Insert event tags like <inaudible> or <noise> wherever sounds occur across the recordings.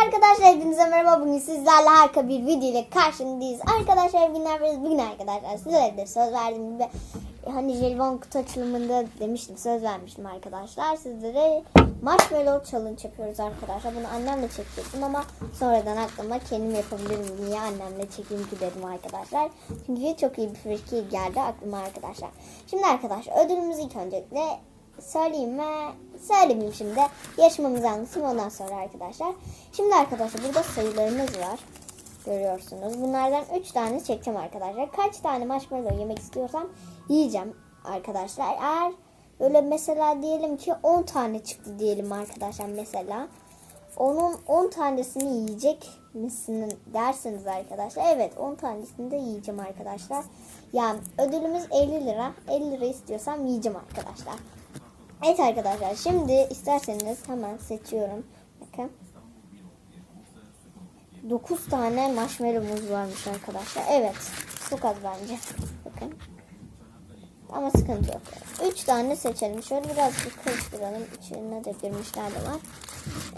arkadaşlar hepinize merhaba bugün sizlerle harika bir video ile karşınızdayız. Arkadaşlar günler ve bugün arkadaşlar sizlere de söz verdiğim gibi e, hani jelibon kutu açılımında demiştim söz vermiştim arkadaşlar. Sizlere marshmallow challenge yapıyoruz arkadaşlar. Bunu annemle çekecektim ama sonradan aklıma kendim yapabilirim niye annemle çekeyim ki dedim arkadaşlar. Çünkü çok iyi bir fikir geldi aklıma arkadaşlar. Şimdi arkadaşlar ödülümüzü ilk öncelikle söyleyeyim mi? Söylemeyeyim şimdi. Yarışmamızı anlatayım ondan sonra arkadaşlar. Şimdi arkadaşlar burada sayılarımız var. Görüyorsunuz. Bunlardan 3 tane çekeceğim arkadaşlar. Kaç tane marshmallow yemek istiyorsam yiyeceğim arkadaşlar. Eğer böyle mesela diyelim ki 10 tane çıktı diyelim arkadaşlar mesela. Onun 10 tanesini yiyecek misin dersiniz arkadaşlar. Evet 10 tanesini de yiyeceğim arkadaşlar. Yani ödülümüz 50 lira. 50 lira istiyorsam yiyeceğim arkadaşlar. Evet arkadaşlar şimdi isterseniz hemen seçiyorum. Bakın. 9 tane marshmallow'umuz varmış arkadaşlar. Evet. Çok az bence. Bakın. Ama sıkıntı yok. 3 tane seçelim. Şöyle biraz bir karıştıralım. İçine de girmişler de var.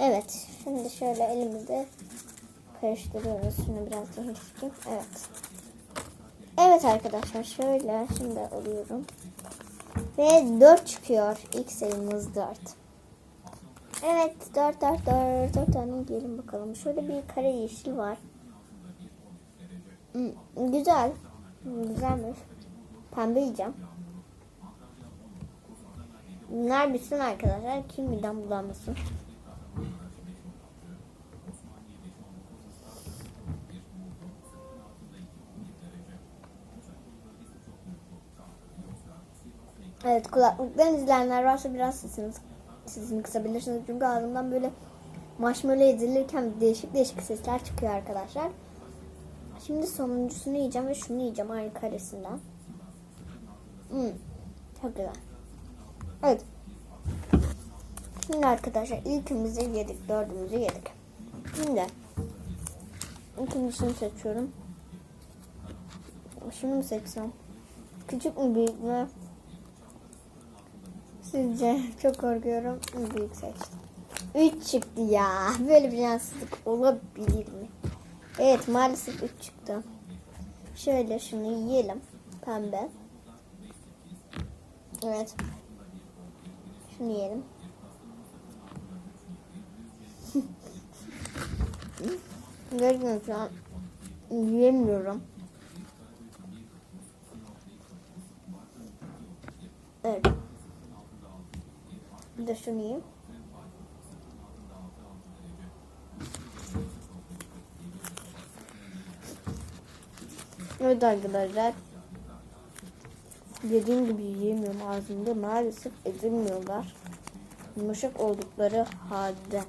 Evet. Şimdi şöyle elimizde karıştırıyoruz. Şunu biraz daha tutayım. Evet. Evet arkadaşlar şöyle şimdi alıyorum. Ve 4 çıkıyor. İlk sayımız 4. Evet 4 4 4 4 tane diyelim bakalım. Şöyle bir kare yeşil var. Hmm, güzel. Güzelmiş. Pembe yiyeceğim. Bitsin arkadaşlar. Kim midem bulanmasın. Evet kulaklıktan izleyenler varsa biraz sesiniz, sesini kısabilirsiniz. Çünkü ağzımdan böyle marshmallow ezilirken değişik değişik sesler çıkıyor arkadaşlar. Şimdi sonuncusunu yiyeceğim ve şunu yiyeceğim aynı karesinden. Hmm, çok güzel. Evet. Şimdi arkadaşlar ilkimizi yedik, dördümüzü yedik. Şimdi ikincisini seçiyorum. Şunu mu seçsem? Küçük mü büyük mü? Sizce çok korkuyorum. Büyük seçtim. 3 çıktı ya. Böyle bir şanssızlık olabilir mi? Evet maalesef 3 çıktı. Şöyle şunu yiyelim. Pembe. Evet. Şunu yiyelim. <laughs> Gerçekten şu an yiyemiyorum. Evet. Bir. Evet arkadaşlar. Dediğim gibi yiyemiyorum ağzımda. Maalesef ezilmiyorlar. Yumuşak oldukları halde.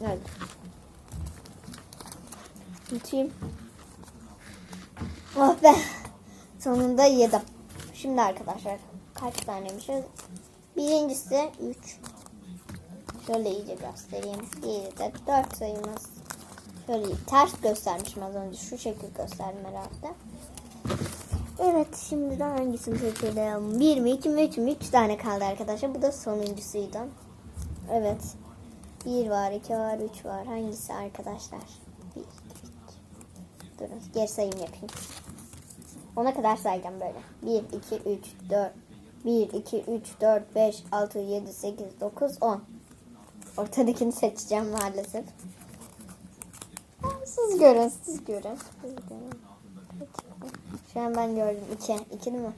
Evet. Biteyim. Oh be. Sonunda yedim. Şimdi arkadaşlar kaç tanemişiz? Birincisi 3. Şöyle iyice göstereyim. Diğeri de 4 sayımız. Şöyle ters göstermişim az önce. Şu şekil gösterdim herhalde. Evet şimdi de hangisini seçelim? 1 mi 2 mi 3 mü? 3 tane kaldı arkadaşlar. Bu da sonuncusuydu. Evet. 1 var 2 var 3 var. Hangisi arkadaşlar? 1 2 3. Durun geri sayım yapayım. Ona kadar sayacağım böyle. 1 2 3 4 1, 2, 3, 4, 5, 6, 7, 8, 9, 10. Ortadakini seçeceğim maalesef. Siz görün, siz görün. Siz. Şu an ben gördüm. 2. 2 değil mi?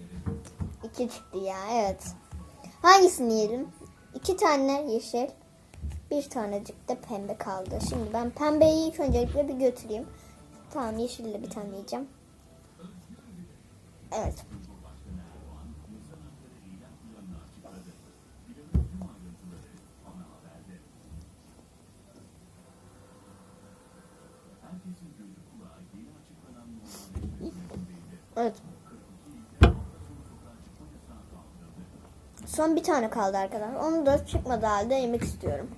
2 çıktı ya, evet. Hangisini yiyelim? 2 tane yeşil. Bir tanecik de pembe kaldı. Şimdi ben pembeyi ilk öncelikle bir götüreyim. Tamam yeşille bir tane yiyeceğim. Evet. Evet. Son bir tane kaldı arkadaşlar. Onu da çıkmadı halde yemek istiyorum.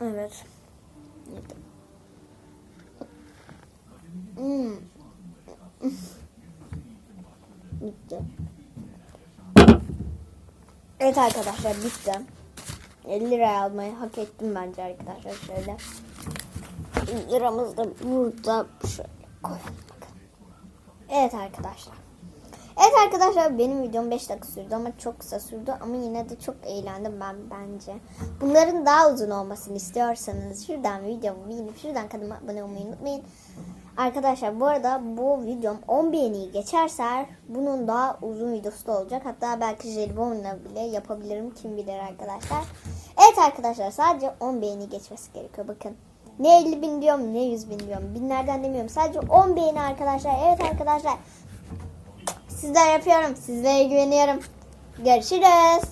Evet. Yedim. Hmm. Bitti. <laughs> Evet arkadaşlar bitti. 50 liraya almayı hak ettim bence arkadaşlar şöyle. 100 liramız da burada şöyle koyalım. Evet arkadaşlar. Evet arkadaşlar benim videom 5 dakika sürdü ama çok kısa sürdü ama yine de çok eğlendim ben bence. Bunların daha uzun olmasını istiyorsanız şuradan videomu beğenip şuradan kanalıma abone olmayı unutmayın. Arkadaşlar bu arada bu videom 10 beğeniyi geçerse bunun daha uzun videosu da olacak. Hatta belki jelibonla bile yapabilirim kim bilir arkadaşlar. Evet arkadaşlar sadece 10 beğeni geçmesi gerekiyor bakın. Ne 50 bin diyorum ne 100 bin diyorum. Binlerden demiyorum. Sadece 10 beğeni arkadaşlar. Evet arkadaşlar. Sizler yapıyorum. Sizlere güveniyorum. Görüşürüz.